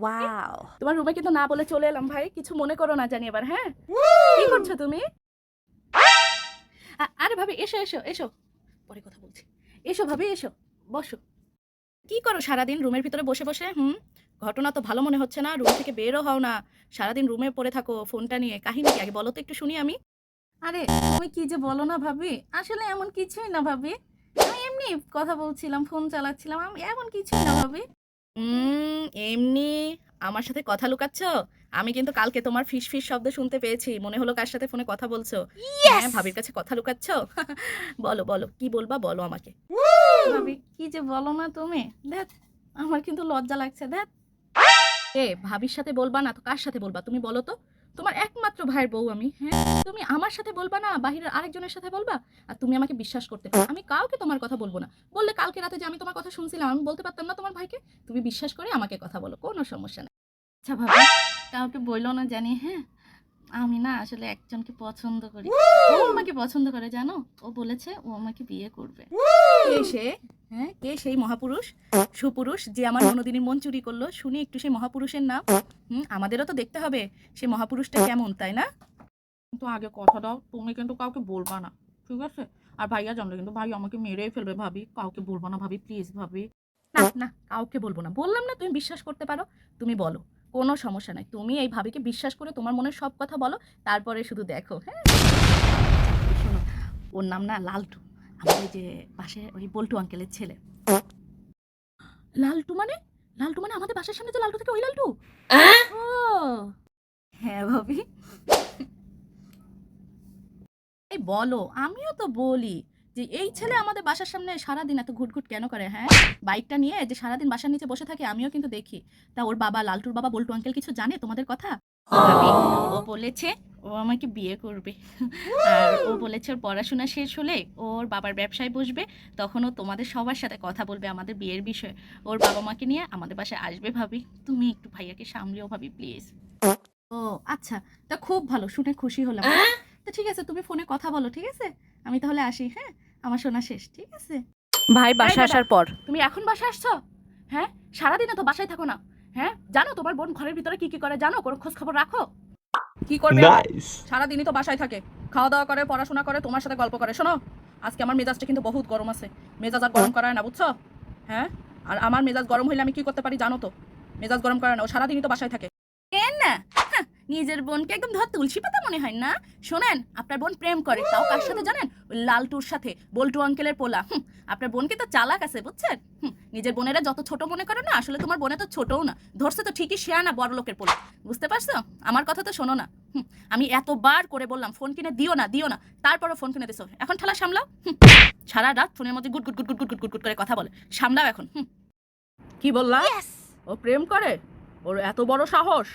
Wow তোমার রুমে কিন্তু না বলে চলে এলাম ভাই কিছু মনে করো না জানি এবার হ্যাঁ? কি করছ তুমি? আরে ভাবি এসো এসো এসো। পরে কথা বলছি। এসো ভাবি এসো বসো। কি করো সারাদিন রুমের ভিতরে বসে বসে হুম? ঘটনা তো ভালো মনে হচ্ছে না রুম থেকে বেরও হও না। সারাদিন রুমে পড়ে থাকো ফোনটা নিয়ে। কাহিনী কি আগে বলো তো একটু শুনি আমি। আরে তুমি কি যে বলো না ভাবি? আসলে এমন কিছুই না ভাবি। আমি এমনি কথা বলছিলাম ফোন চালাচ্ছিলাম আমি এমন কিছুই না ভাবি। এমনি আমার সাথে কথা লুকাচ্ছ? আমি কিন্তু কালকে তোমার ফিস ফিস শব্দ শুনতে পেয়েছি। মনে হলো কার সাথে ফোনে কথা বলছো। হ্যাঁ ভাবির কাছে কথা লুকাচ্ছ? বলো বলো কি বলবা বলো আমাকে। ভাবি কি যে বলো না তুমি? দেখ আমার কিন্তু লজ্জা লাগছে দেখ এ ভাবির সাথে বলবা না তো কার সাথে বলবা? তুমি বলো তো। তোমার একমাত্র ভাইয়ের বউ আমি হ্যাঁ? তুমি আমার সাথে বলবা না, বাহিরের আরেকজনের সাথে বলবা? আর তুমি আমাকে বিশ্বাস করতে পারো। আমি কাউকে তোমার কথা বলব না। বললে কালকে রাতে যে আমি তোমার কথা শুনছিলাম, আমি বলতে পারতাম না তোমার ভাইকে? তুমি বিশ্বাস করে আমাকে কথা বলো, কোনো সমস্যা নেই। আচ্ছা ভাবি, কাউকে বলল না জানি হ্যাঁ? আমি না আসলে একজনকে পছন্দ করি। ও আমাকে পছন্দ করে জানো? ও বলেছে ও আমাকে বিয়ে করবে। কে সে? হ্যাঁ কে সেই মহাপুরুষ? সুপুরুষ যে আমার মনোদিনীর মন চুরি করল? শুনি একটু সেই মহাপুরুষের নাম। হুম আমাদেরও তো দেখতে হবে সেই মহাপুরুষটা কেমন তাই না? কিন্তু আগে কথা দাও তুমি কিন্তু কাউকে বলবা না ঠিক আছে? আর ভাইয়া জানলে কিন্তু ভাই আমাকে মেরেই ফেলবে ভাবি কাউকে বলব না ভাবি প্লিজ ভাবি। না না কাউকে বলব না। বললাম না তুমি বিশ্বাস করতে পারো তুমি বলো। কোনো সমস্যা নাই। তুমি এই ভাবিকে বিশ্বাস করে তোমার মনের সব কথা বলো তারপরে শুধু দেখো হ্যাঁ? শোনো ওর নাম না লালটু। আমার ওই যে পাশে ওই বল্টু আঙ্কেলের ছেলে। লালটু মানে? লালটু মানে আমাদের বাসার সামনে যে লালটু থাকে ওই লালটু? ও। হ্যাঁ ভাবি। এই বলো আমিও তো বলি। যে এই ছেলে আমাদের বাসার সামনে সারাদিন এত ঘুটঘুট কেন করে হ্যাঁ? বাইকটা নিয়ে যে সারাদিন বাসার নিচে বসে থাকে আমিও কিন্তু দেখি। তা ওর বাবা লালটুর বাবা বল্টু আঙ্কেল কিছু জানে তোমাদের কথা? ও বলেছে ও আমাকে বিয়ে করবে। আর ও বলেছে ওর পড়াশোনা শেষ হলে ওর বাবার ব্যবসায় বসবে তখন ও তোমাদের সবার সাথে কথা বলবে আমাদের বিয়ের বিষয়ে। ওর বাবা মাকে নিয়ে আমাদের বাসায় আসবে ভাবি। তুমি একটু ভাইয়াকে সামলেও ভাবি প্লিজ ও আচ্ছা। তা খুব ভালো শুনে খুশি হলাম। তো ঠিক আছে তুমি ফোনে কথা বলো ঠিক আছে? আমি তাহলে আসি হ্যাঁ? আমার শোনা শেষ ঠিক আছে? ভাই বাসা আসার পর। তুমি এখন বাসায় আসছো? হ্যাঁ? সারাদিনে তো বাসায় থাকো না হ্যাঁ? জানো তোমার বোন ঘরের ভিতরে কি কি করে জানো? কোনো খোঁজ খবর রাখো? কি করবে. সারাদিনই তো বাসায় থাকে। খাওয়া দাওয়া করে পড়াশোনা করে তোমার সাথে গল্প করে। শোনো আজকে আমার মেজাজটা কিন্তু বহুত গরম আছে। মেজাজ আর গরম করায় না বুঝছ? হ্যাঁ? আর আমার মেজাজ গরম হইলে আমি কি করতে পারি জানো তো? মেজাজ গরম করে না ও সারাদিনই তো বাসায় থাকে। কেন? না নিজের বোনকে একদম ধর তুলসী পাতা মনে হয় না? শোনেন আপনার বোন প্রেম করে। তাও কার সাথে জানেন? ওই লালটুর সাথে বল্টু আঙ্কেলের পোলা। হুম আপনার বোনকে তো চালাক আছে বুঝছেন? হুম নিজের বোনেরা যত ছোট মনে করে না আসলে তোমার বোনে তো ছোটও না। ধরছে তো ঠিকই শেয়া না বড় লোকের পোলা। বুঝতে পারছ? আমার কথা তো শোনো না। হুম আমি এতবার করে বললাম ফোন কিনে দিও না দিও না। তারপরও ফোন কিনে দিছো। এখন ঠালা সামলাও। হুম সারা রাত ফোনের মধ্যে গুট গুট গুট গুট গুট গুট গুট করে কথা বলে। সামলাও এখন। হুম। কি বললাম ও প্রেম করে? ওর এত বড় সাহস।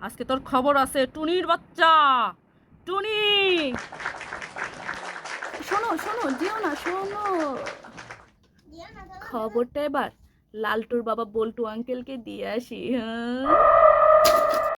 আজকে তোর খবর আছে টুনির বাচ্চা। টুনি! শোনো শোনো দিও না শোনো। খবরটা এবার লালটুর বাবা বল্টু আঙ্কেলকে দিয়ে আসি হ্যাঁ?